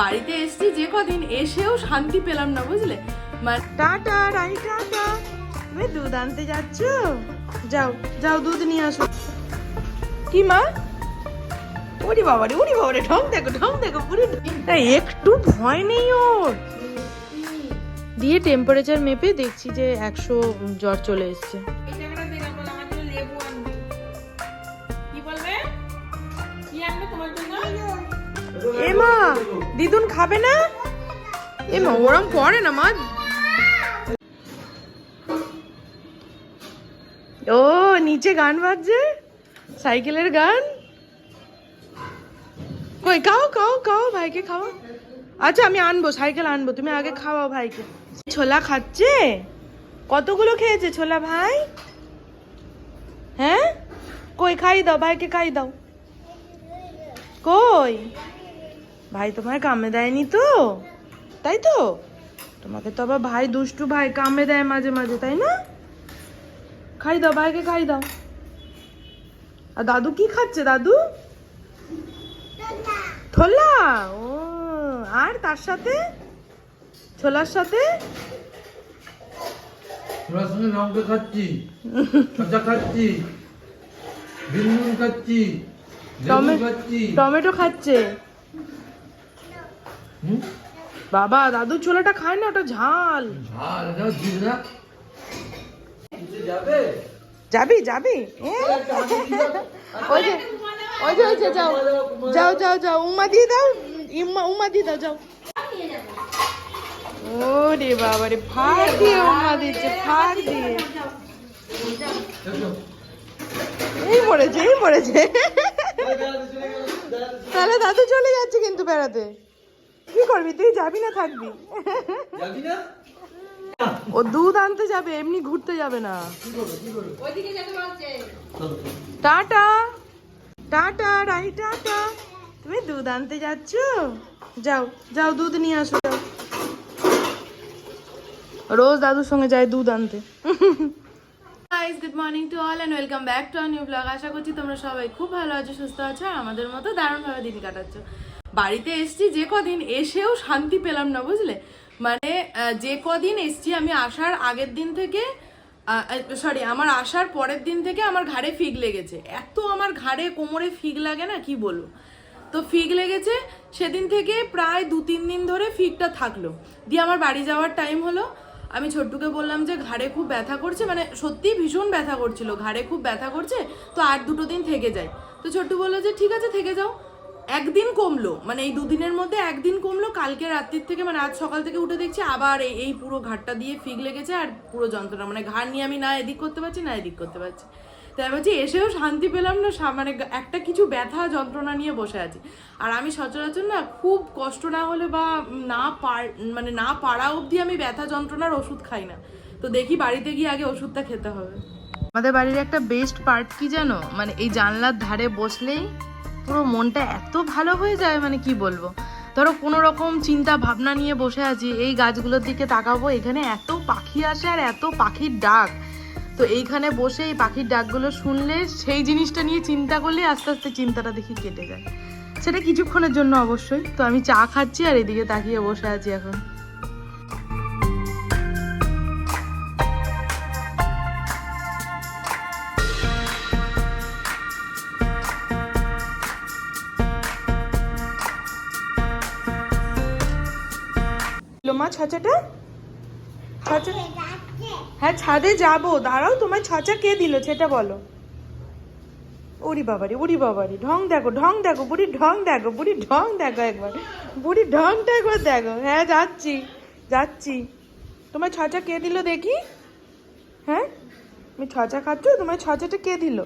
বাড়িতে এসছি যে কদিন এসেও শান্তি পেলাম না বুঝলে? মানে টাটা রাই টাটা। তুমি দুধ আনতে যাচ্ছ? যাও যাও দুধ নিয়ে আসো। কি মা? ওরে বাবারে ওরে বাবারে ঢং দেখো ঢং দেখো পুরো একটু ভয় নেই ওর। দিয়ে টেম্পারেচার মেপে দেখছি যে একশো জ্বর চলে এসছে। এমা দিদুন খাবে না? এমা ওরম করে না মা। ও, নিচে গান বাজছে? সাইকেলের গান? কই, খাও খাও খাও, ভাইকে খাও আচ্ছা আমি আনব, সাইকেল আনব, তুমি আগে খাওয়াও ভাইকে। ছোলা খাচ্ছে? কতগুলো খেয়েছে ছোলা ভাই? হ্যাঁ? কই, খাই দাও, ভাইকে খাই দাও। কই? ভাই তোমায় কামে দেয়নি তো? তাই তো? তোমাকে তো আবার ভাই দুষ্টু ভাই কামে দেয় মাঝে মাঝে তাই না? খাই দাও ভাইকে খাই দাও। আর দাদু কি খাচ্ছে দাদু? ছোলা। ও আর তার সাথে? ছোলার সাথে? সঙ্গে লঙ্কা খাচ্ছি কাঁচা খাচ্ছি খাচ্ছি। টমেটো খাচ্ছে? বাবা দাদু ছোলাটা খায় না ওটা ঝাল। যাবে? যাবি ওই যে ওই যে ওই যে যাও। যাও যাও যাও। উমা দিয়ে দাও। ইম্মা উমা দিয়ে দাও যাও। ও রে বাবা রে ফাঁক দিয়ে উমা দিচ্ছে ফাঁক দিয়ে। এই মরেছে এই মরেছে তাহলে দাদু চলে যাচ্ছে কিন্তু বেড়াতে। কি করবি? তুই যাবি না থাকবি? যাবি না? ও দুধ আনতে যাবে এমনি ঘুরতে যাবে না। টাটা। Tata Rai tata. তুমি দুধ আনতে যাচ্ছ? যাও যাও দুধ নিয়ে আসো যাও। রোজ দাদুর সঙ্গে যায় দুধ আনতে। Guys good morning to all and welcome back to our new vlog আশা করছি তোমরা সবাই খুব ভালো আছো সুস্থ আছো আর আমাদের মতো দারুণভাবে দিন কাটাচ্ছ। বাড়িতে এসছি, যে কদিন এসেও শান্তি পেলাম না, বুঝলে? মানে যে কদিন এসছি আমি আসার আগের দিন থেকে সরি আমার আসার পরের দিন থেকে আমার ঘাড়ে ফিগ লেগেছে। এত আমার ঘাড়ে, কোমরে ফিগ লাগে না, কি বলব? তো ফিগ লেগেছে, সেদিন থেকে প্রায় দু, তিন দিন ধরে ফিগটা থাকল। দিয়ে আমার বাড়ি যাওয়ার টাইম হলো। আমি ছোট্টুকে বললাম যে, ঘাড়ে খুব ব্যথা করছে। মানে সত্যি ভীষণ ব্যথা করছিল, ঘাড়ে খুব ব্যথা করছে। তো আর দুটো দিন থেকে যাই তো ছোট্টু বলল যে, ঠিক আছে, থেকে যাও। একদিন কমলো মানে এই দুদিনের মধ্যে একদিন কমলো, কালকে রাত্রির থেকে মানে আজ সকাল থেকে উঠে দেখছি আবার এই এই পুরো ঘাটটা দিয়ে ফিগ লেগেছে আর পুরো যন্ত্রণা মানে ঘাড় নিয়ে আমি না এদিক করতে পারছি, না এদিক করতে পারছি। তাই বলছি এসেও শান্তি পেলাম না মানে একটা কিছু ব্যথা, যন্ত্রণা নিয়ে বসে আছি। আর আমি সচরাচর না খুব কষ্ট না হলে বা না পার মানে না পারা অবধি আমি ব্যথা, যন্ত্রণার ওষুধ খাই না। তো দেখি বাড়িতে গিয়ে আগে ওষুধটা খেতে হবে। আমাদের বাড়ির একটা বেস্ট পার্ট কি জানো? মানে এই জানলার ধারে বসলেই পুরো মনটা এত ভালো হয়ে যায় মানে কি বলব? ধরো কোনো রকম চিন্তা ভাবনা নিয়ে বসে আছি, এই গাছগুলোর দিকে তাকাবো, এখানে এত পাখি আসে আর এত পাখির ডাক। তো এইখানে বসে এই পাখির ডাকগুলো শুনলে সেই জিনিসটা নিয়ে চিন্তা করলে আস্তে আস্তে চিন্তাটা দেখি কেটে যায়। সেটা কিছুক্ষণের জন্য অবশ্যই। তো আমি চা খাচ্ছি আর এদিকে তাকিয়ে বসে আছি এখন। ছাচাটা? ছাচা হ্যাঁ ছাদে যাব। দাঁড়াও তোমার ছাচা কে দিল সেটা বলো। ওরি বাবারি ওরি বাবারি ঢং দেখো ঢং দেখো বুড়ি ঢং দেখো বুড়ি ঢং দেখো একবার। বুড়ি ঢংটা একবার দেখো। হ্যাঁ যাচ্ছি যাচ্ছি। তোমার ছাচা কে দিল দেখি? হ্যাঁ? তুমি ছাচা খাচ্ছ তোমার ছাচাটা কে দিল?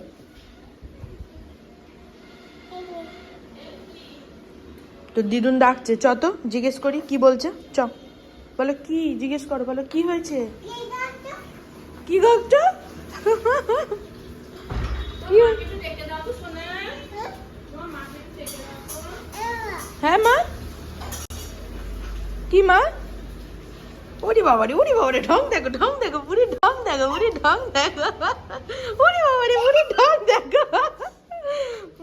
তো দিদুন ডাকছে চ তো জিজ্ঞেস করি কি বলছে? চ। বলো কি, জিজ্ঞেস করো, বলো কি হয়েছে? কি গল্পটা? হ্যাঁ মা? কি, মা? ওরে বাবা রে ওরে বাবা রে ঢং দেখো ঢং দেখো বুড়ি ঢং দেখো বুড়ি ঢং দেখো। ওরে বাবা রে বুড়ি ঢং দেখো।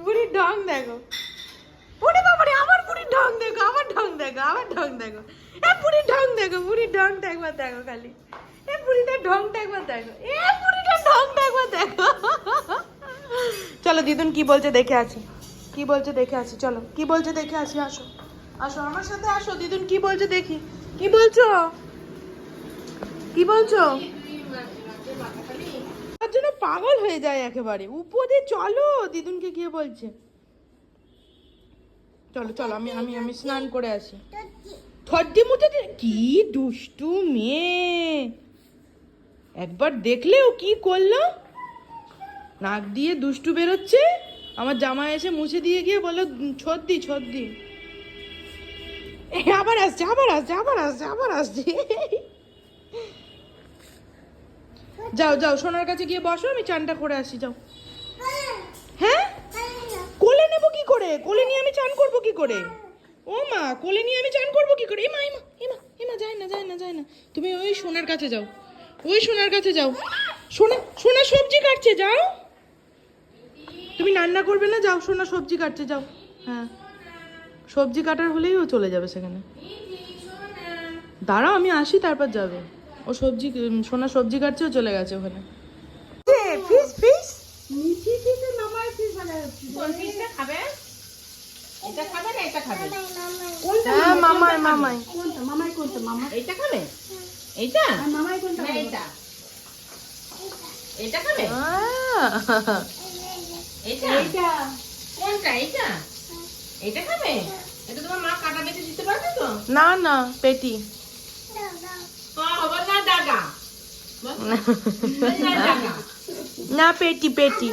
বুড়ি ঢং দেখো। ওরে বাবা রে আমার বুড়ি ঢং দেখো, আমার ঢং দেখো, আমার ঢং দেখো। পুরি দেখো পুরি ঢংটা একবার দেখো খালি। এ পুরিটা ঢংটা একবার দেখো, এ পুরিটা ঢংটা একবার দেখো। চলো, দিদুন কি বলছে দেখে আসি। কি বলছে দেখে আসি, চলো, কি বলছে দেখে আসি, আসো। আসো, আমার সাথে আসো, দিদুন কি বলছে দেখি। কি বলছো? কি বলছো? তার জন্য পাগল হয়ে যায় একেবারে। উপরে চলো, দিদুনকে গিয়ে বলছে? চলো চলো, আমি আমি আমি স্নান করে আসি। মুতে দে- কি দুষ্টু মেয়ে। একবার দেখলে ও কি করল? নাক দিয়ে দুষ্টু বেরোচ্ছে। আমার জামা এসে মুছে দিয়ে গিয়ে বলো ছদ্দি ছদ্দি। আবার আসছে আবার আসছে আবার আসছে আবার আসছে। যাও যাও সোনার কাছে গিয়ে বসো আমি চানটা করে আসি যাও। হ্যাঁ? কোলে নেব কি করে? কোলে নিয়ে আমি চান করব কি করে? ও মা কোলে নিয়ে আমি চান করব কি করে? এমা এমা এমা এমা যায় না যায় না যায় না। তুমি ওই সোনার কাছে যাও ওই সোনার কাছে যাও। সোনা সোনা সবজি কাটছে যাও। তুমি রান্না করবে না যাও সোনা সবজি কাটছে যাও। হ্যাঁ সবজি কাটার হলেই ও চলে যাবে সেখানে। দাঁড়াও আমি আসি তারপর যাবে। ও সবজি সোনা সবজি কাটছে ও চলে গেছে ওখানে। ফিস ফিস। কোন পিসটা খাবে? এটা খাবে না এটা খাবে? হ্যাঁ মামাই মামাই। এইটা খাবে? এইটা? না এইটা। এটা খাবে? আহ, এইটা? কোনটা? এইটা? এইটা খাবে? এটা তোমার মা কাটা বেঁচে দিতে পারবে তো? না না পেটি। দাগা। না। পেটি পেটি।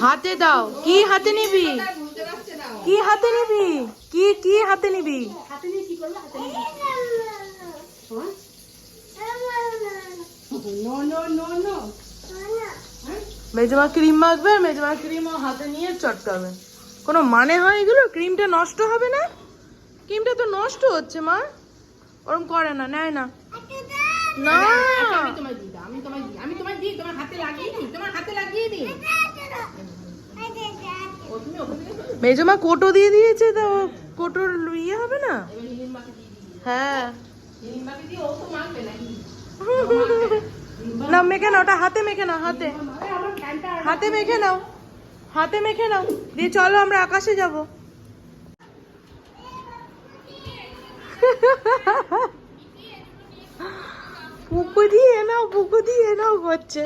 হাতে দাও। কি হাতে নিবি? কি হাতে নিবি? কি কি হাতে নিবি? মেজমা ক্রিম মাখবে মেজমা ক্রিম ও হাতে নিয়ে চটকাবে কোনো মানে হয় এগুলো? ক্রিমটা নষ্ট হবে না? ক্রিমটা তো নষ্ট হচ্ছে মা। ওরম করে না নেয় না। না। আচ্ছা, আমি তোমায় দিই আমি তোমায় দিই আমি তোমায় দিই তোমার হাতে লাগিয়ে দিই তোমার হাতে লাগিয়ে দিই। মেজমা কোটো দিয়ে দিয়েছে তো, কোটোর ইয়ে হবে না? হ্যাঁ। না, মেখে নাও, ওটা হাতে মেখে নাও, হাতে। হাতে মেখে নাও, হাতে মেখে নাও। দিয়ে চলো, আমরা আকাশে যাব। পুকু দিয়ে নাও পুকু দিয়ে নাও, করছে।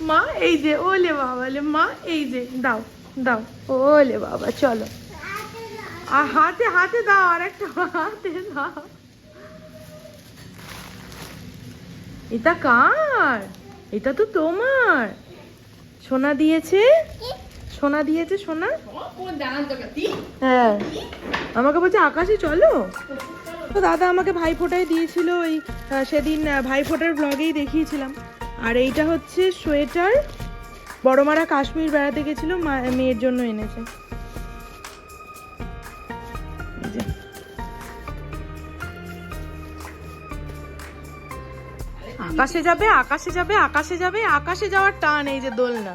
মা এই যে ওলে বাবা মা এই যে দাও দাও ওলে বাবা চলো। আর হাতে হাতে দাও আর একটা হাতে দাও। এটা কার? এটা তো তোমার। সোনা দিয়েছে? সোনা দিয়েছে সোনা? হ্যাঁ। আমাকে বলছে আকাশে চলো। তো দাদা আমাকে ভাইফোঁটায় দিয়েছিল ওই সেদিন ভাইফোঁটার ব্লগেই দেখিয়েছিলাম। আর এইটা হচ্ছে সোয়েটার বড় মারা কাশ্মীর বেড়াতে গেছিল মেয়ের জন্য এনেছে। আকাশে যাবে আকাশে যাবে আকাশে যাবে, আকাশে যাওয়ার টান এই যে দোলনা।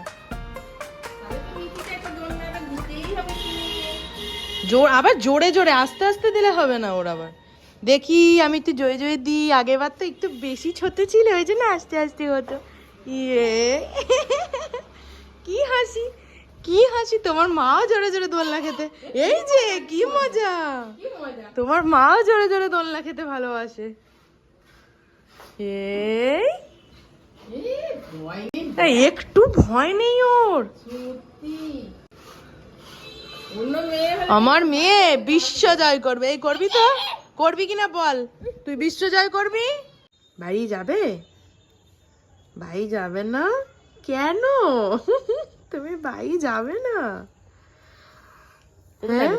জোর, আবার জোরে জোরে, আস্তে আস্তে দিলে হবে না ওর আবার। দেখি আমি একটু জয়ে জয়ে দিই। আগেবার তো একটু বেশি ছোট ছিল ওই জন্য আস্তে আস্তে হতো। ইয়ে। কি হাসি কি হাসি। তোমার মাও জোরে জোরে দোলনা খেতে। এই যে কি মজা। তোমার মাও জোরে জোরে দোলনা খেতে ভালোবাসে। এই। একটু ভয় নেই ওর। আমার মেয়ে বিশ্ব জয় করবে। এই করবি তো? করবি কিনা বল? তুই বিশ্ব জয় করবি? ভাই যাবে? ভাই যাবে না? কেন? তুমি ভাই যাবে না? হ্যাঁ?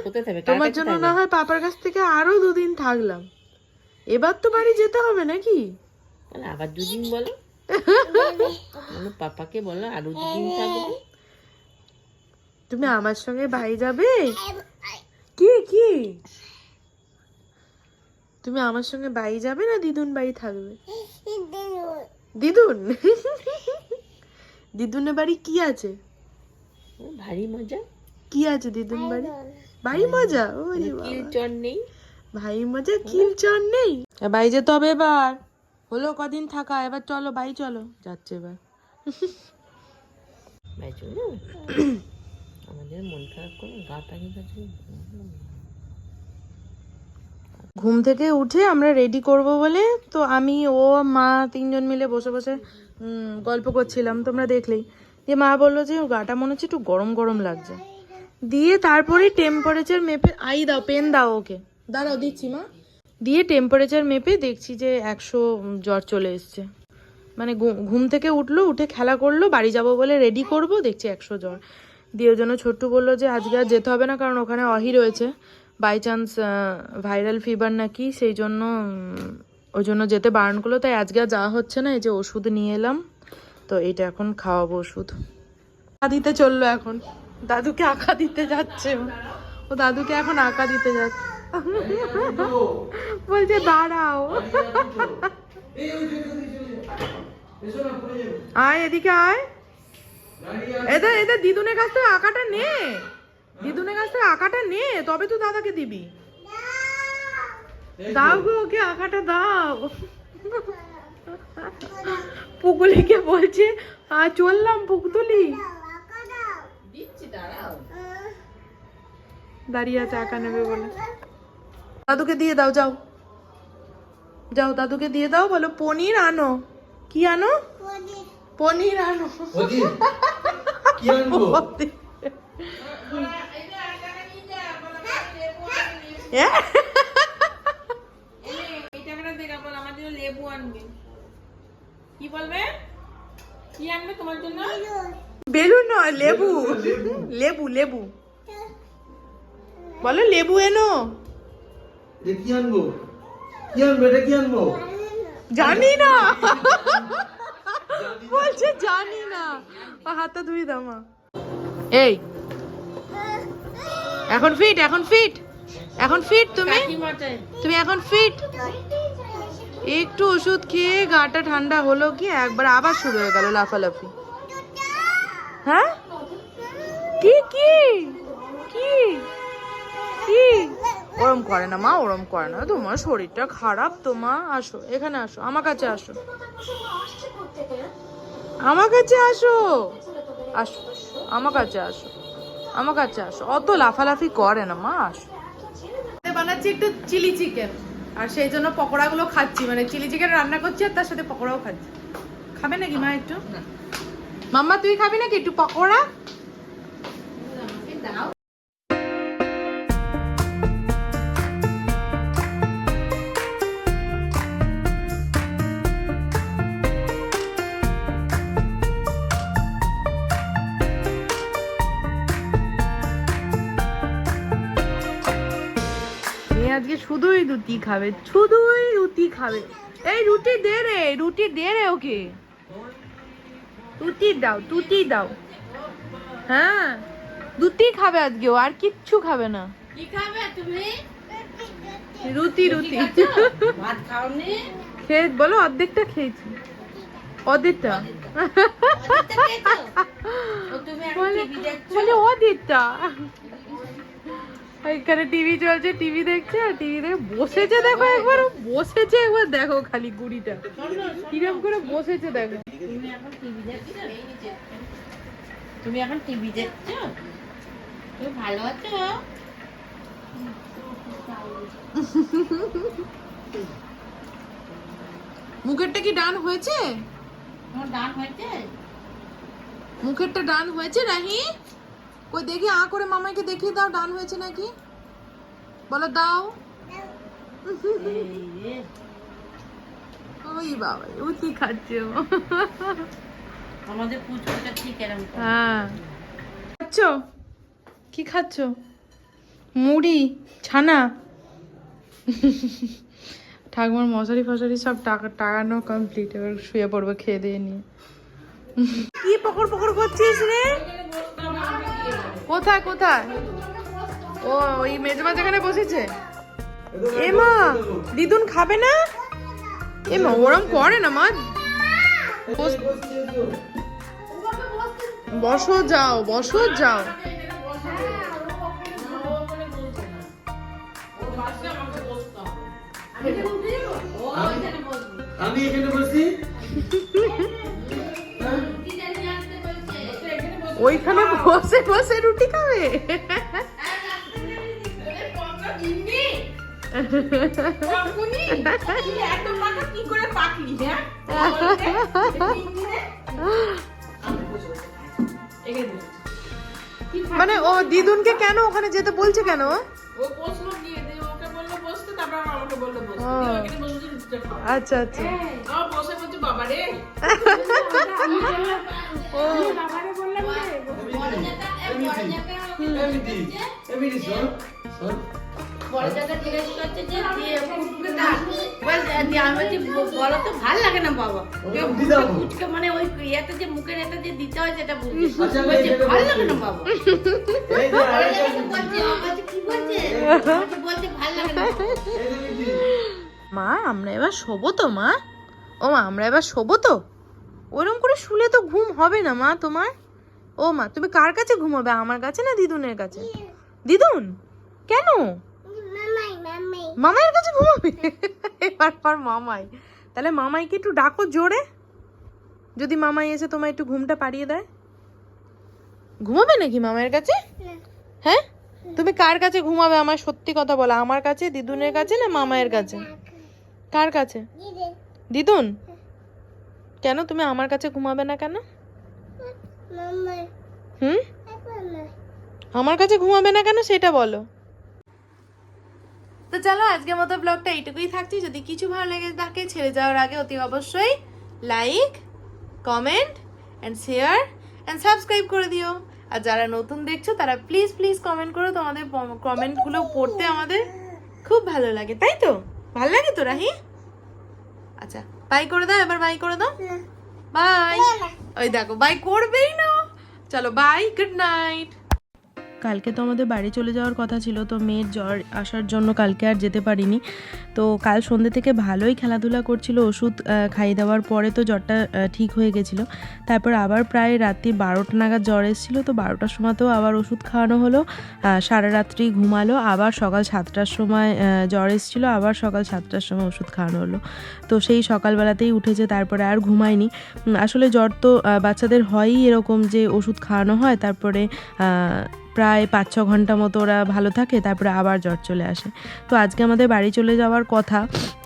তোমার জন্য না হয় পাপার কাছ থেকে আরও দুদিন থাকলাম। এবার তো বাড়ি যেতে হবে নাকি? আবার দুদিন বলো। বলো পাপাকে বলো আরও দুদিন থাকব। তুমি আমার সঙ্গে ভাই যাবে? কি কি? তুমি আমার সঙ্গে বাড়ি যাবে না দিদুন বাড়ি থাকবে? দিদুন? দিদুনের বাড়ি কি আছে? ভারী মজা। কি আছে দিদুন বাড়ি? ভাই মজা? ওরে বাবা। কিল চর নেই। ভাই মজা কিল চর নেই? ভাই যেতে হবে এবার। হলো কদিন থাকা এবার চলো ভাই চলো। যাচ্ছে এবার। ভাই চলে যাবে? আমাদের মন খারাপ করে গাটা কি কাছে ঘুম থেকে উঠে আমরা রেডি করব বলে, তো আমি, ও, মা তিনজন মিলে বসে বসে গল্প করছিলাম, তোমরা দেখলেই। যে মা বলল যে গাটা মনে হচ্ছে একটু গরম গরম লাগছে। দিয়ে তারপরে টেম্পারেচার মেপে, আই দাও পেন দাও ওকে। দাঁড়াও, দিচ্ছি, মা। দিয়ে টেম্পারেচার মেপে দেখছি যে একশো জ্বর চলে এসছে। মানে ঘুম থেকে উঠল, উঠে খেলা করল, বাড়ি যাব বলে রেডি করব, দেখছি একশো জ্বর। দিয়ে ওই জন্য ছোট্টু বলল যে, আজকে আর যেতে হবে না, কারণ ওখানে অহি রয়েছে। বাই চান্স ভাইরাল ফিভার নাকি, সেই জন্য ওই জন্য যেতে বারণ করল। তাই আজকে আর যাওয়া হচ্ছে না, এই যে ওষুধ নিয়ে এলাম। তো এটা এখন খাওয়াবো ওষুধ। আঁকা দিতে চলল এখন। দাদুকে আঁকা দিতে যাচ্ছে ও। দাদুকে এখন আঁকা দিতে যাচ্ছে। বলছে, দাঁড়াও। আয় এদিকে আয়। এদের এদের দিদুনের কাছ থেকে আঁকাটা নে। দিদুনের কাছ থেকে আঁকাটা নে তবে তো দাদাকে দিবি। দাও গো ওকে আঁকাটা দাও। পুকুলিকে বলছে আ চললাম পুকুতুলি। দাঁড়িয়ে আছে আঁকা নেবে বলে। দাদুকে দিয়ে দাও যাও। যাও দাদুকে দিয়ে দাও বলো পনির আনো। কি আনো? পনির। আনো। কি আনব? এই টাকাটা দেখা বল আমার জন্য লেবু আনবে। কি বলবে? কি আনবে তোমার জন্য? বেলুন নয় লেবু। লেবু লেবু। বলো লেবু এনো। কি আনব? কি আনব এটা কি আনব? জানি না। বলছে জানি না। হাতটা ধুই দাও মা। এই। এখন ফিট এখন ফিট এখন ফিট তুমি? তুমি এখন ফিট একটু ওষুধ খেয়ে গাটা ঠান্ডা হলো কি? একবার আবার শুরু হয়ে গেল লাফালাফি। হ্যাঁ? কি কি? কি? কি? ওরম করে না মা ওরম করে না। তোমার শরীরটা খারাপ তো মা। আসো এখানে আসো। আমার কাছে আসো। আমার কাছে আসো আসো। আমার কাছে আসো। আমার কাছে আসো। অত লাফালাফি করে না মা আসো। বানাচ্ছি একটু চিলি চিকেন। আর সেই জন্য পকোড়াগুলো খাচ্ছি। মানে চিলি চিকেন রান্না করছি আর তার সাথে পকোড়াও খাচ্ছি। খাবে নাকি মা একটু? মাম্মা তুই খাবি নাকি একটু পকোড়া? শুধুই রুটি খাবে শুধুই রুটি খাবে। এই রুটি দে রে রুটি দে রে ওকে। রুটি দাও তুতি দাও। হ্যাঁ রুটি খাবে আজকে ও আর কিচ্ছু খাবে না। কি খাবে তুমি? রুটি রুটি ভাত খাওনি? খেয়ে বলো অর্ধেকটা খেয়েছি। অর্ধেকটা? ও তুমি এখন বলে টিভি দেখছ? বলে অর্ধেকটা। এখানে টিভি চলছে টিভি দেখছে আর টিভি দেখে বসেছে দেখো একবার বসেছে একবার দেখো খালি গুড়িটা। কিরম করে বসেছে দেখো। তুমি এখন টিভি দেখছ? তুমি ভালো আছো? মুখেরটা কি ডান হয়েছে? ডান হয়েছে? মুখেরটা ডান হয়েছে রাহি? কই দেখি আ করে মামাকে দেখিয়ে দাও ডান হয়েছে নাকি? বলো দাও। ওই বাবা ও কি খাচ্ছে ও? আমাদের পুচকুটা ঠিক এরকম হ্যাঁ। খাচ্ছ? কি খাচ্ছ? মুড়ি ছানা? ঠাকুমার মশারি ফশারি সব টাকা টাকানো কমপ্লিট এবার শুয়ে পড়বে খেয়ে দিয়ে নিয়ে। কি পকড় পকড় করছিস রে? কোথায় কোথায়? ও, ওই মেজমা যেখানে বসেছে। এমা, দিদুন খাবে না? এমা, ওরম করে না, মা। বস- যাও, বসো, যাও। আমি এখানে বসি? ওইখানে বসে বসে রুটি খাবে? মানে ও দিদুনকে কেন ওখানে যেতে বলছে কেন। আচ্ছা আচ্ছা। মা, আমরা এবার শোবো তো, মা? ও মা আমরা এবার শোবো তো? ওরম করে শুলে তো ঘুম হবে না, মা, তোমার? ও মা তুমি কার কাছে ঘুমাবে? আমার কাছে না দিদুনের কাছে? দিদুন? কেন? মামাইয়ের কাছে ঘুমাবে? এবার পর মামাই। তাহলে মামাইকে একটু ডাকো জোরে। যদি মামাই এসে তোমার একটু ঘুমটা পাড়িয়ে দেয়। ঘুমাবে নাকি মামাইয়ের কাছে? হ্যাঁ? তুমি কার কাছে ঘুমাবে? আমার সত্যি কথা বলো। আমার কাছে দিদুনের কাছে না মামায়ের কাছে? কার কাছে? দিদুন? কেন তুমি আমার কাছে ঘুমাবে না কেন? হুম? আমার কাছে ঘুমাবে না কেন সেটা বলো। তো চলো আজকের মতো ব্লগটা এইটুকুই থাকছি। যদি কিছু ভালো লেগে থাকে ছেড়ে যাওয়ার আগে অতি অবশ্যই like comment and share and subscribe করে দিও। আর যারা নতুন দেখছ তারা প্লিজ প্লিজ কমেন্ট করো। তোমাদের কমেন্টগুলো পড়তে আমাদের খুব ভালো লাগে তাই তো? ভালো লাগে তো রাহি? আচ্ছা বাই করে দাও এবার বাই করে দাও। বাই ওই দেখো বাই করবেই না। চলো বাই গুড নাইট কালকে তো আমাদের বাড়ি চলে যাওয়ার কথা ছিল, তো মেয়ের জ্বর আসার জন্য কালকে আর যেতে পারিনি। তো কাল সন্ধ্যে থেকে ভালোই খেলাধুলা করছিল, ওষুধ খাইয়ে দেওয়ার পরে তো জ্বরটা ঠিক হয়ে গেছিল। তারপর আবার প্রায় রাত্রি বারোটা নাগাদ জ্বর এসেছিল, তো বারোটার সময়তেও আবার ওষুধ খাওয়ানো হলো সারা রাত্রি ঘুমালো, আবার সকাল সাতটার সময় জ্বর এসেছিল, আবার সকাল সাতটার সময় ওষুধ খাওয়ানো হলো। তো সেই সকালবেলাতেই উঠেছে, তারপরে আর ঘুমায়নি। আসলে জ্বর তো বাচ্চাদের হয়ই এরকম যে ওষুধ খাওয়ানো হয়, তারপরে প্রায় পাঁচ ছ ঘণ্টা মতো ওরা ভালো থাকে তারপরে আবার জ্বর চলে আসে। তো আজকে আমাদের বাড়ি চলে যাওয়ার কথা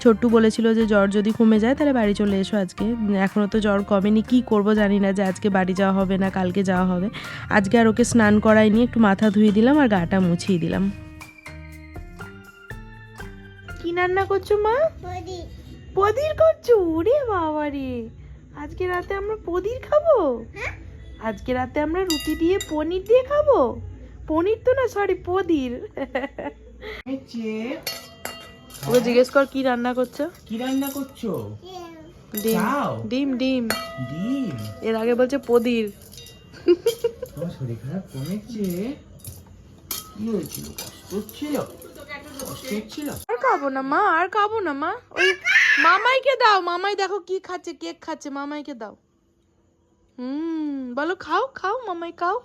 ছোট্টু বলেছিল যে জ্বর যদি কমে যায় তাহলে বাড়ি চলে এসো আজকে। এখনও তো জ্বর কমেনি কি করব জানি না যে আজকে বাড়ি যাওয়া হবে না কালকে যাওয়া হবে। আজকে আর ওকে স্নান করাইনি একটু মাথা ধুয়ে দিলাম আর গাটা মুছিয়ে দিলাম। কি রান্না করছ মা? পদির করছ? ওরে বাবা রে। আজকে রাতে আমরা পদির খাব? আজকে রাতে আমরা রুটি দিয়ে পনির দিয়ে খাব? পনির তো না? সরি পদির ওকে জিজ্ঞেস কর কি রান্না করছ? কি রান্না করছ? ডিম? ডিম ডিম। ডিম? এর আগে বলছে পদির তোমার শরীর খারাপ কমেছে? কি হয়েছিল? কষ্ট হচ্ছিল? কষ্ট হচ্ছিল? আর খাব না মা আর খাব না মা। ওই মামাইকে দাও। মামাই দেখো কি খাচ্ছে কেক খাচ্ছে। মামাইকে দাও। হুম বলো খাও খাও মামাই খাও।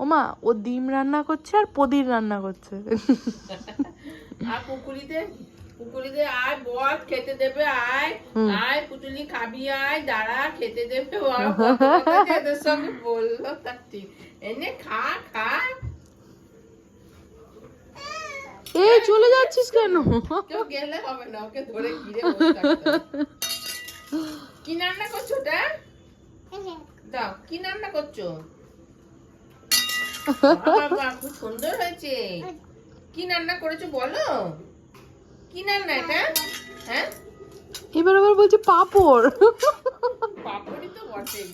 ও মা ও ডিম রান্না করছে আর পদির রান্না করছে। আর কুকুরিতে কুকুরিতে আয় বল খেতে দেবে আয় আয় পুতুলি খাবি আয় দাঁড়া খেতে দেবে ও এদের সঙ্গে বলল তার ঠিক। এনে খা খা। এই চলে যাচ্ছিস কেন? কেউ গেলে হবে না ওকে ধরে ঘিরে। কি রান্না করছ ওটা দাও কি রান্না করছ? খুব সুন্দর হয়েছে। কি রান্না করেছ বলো? কি রান্না এটা? হ্যাঁ? এবার আবার বলছে পাপড়। পাপড়ই তো বটেই।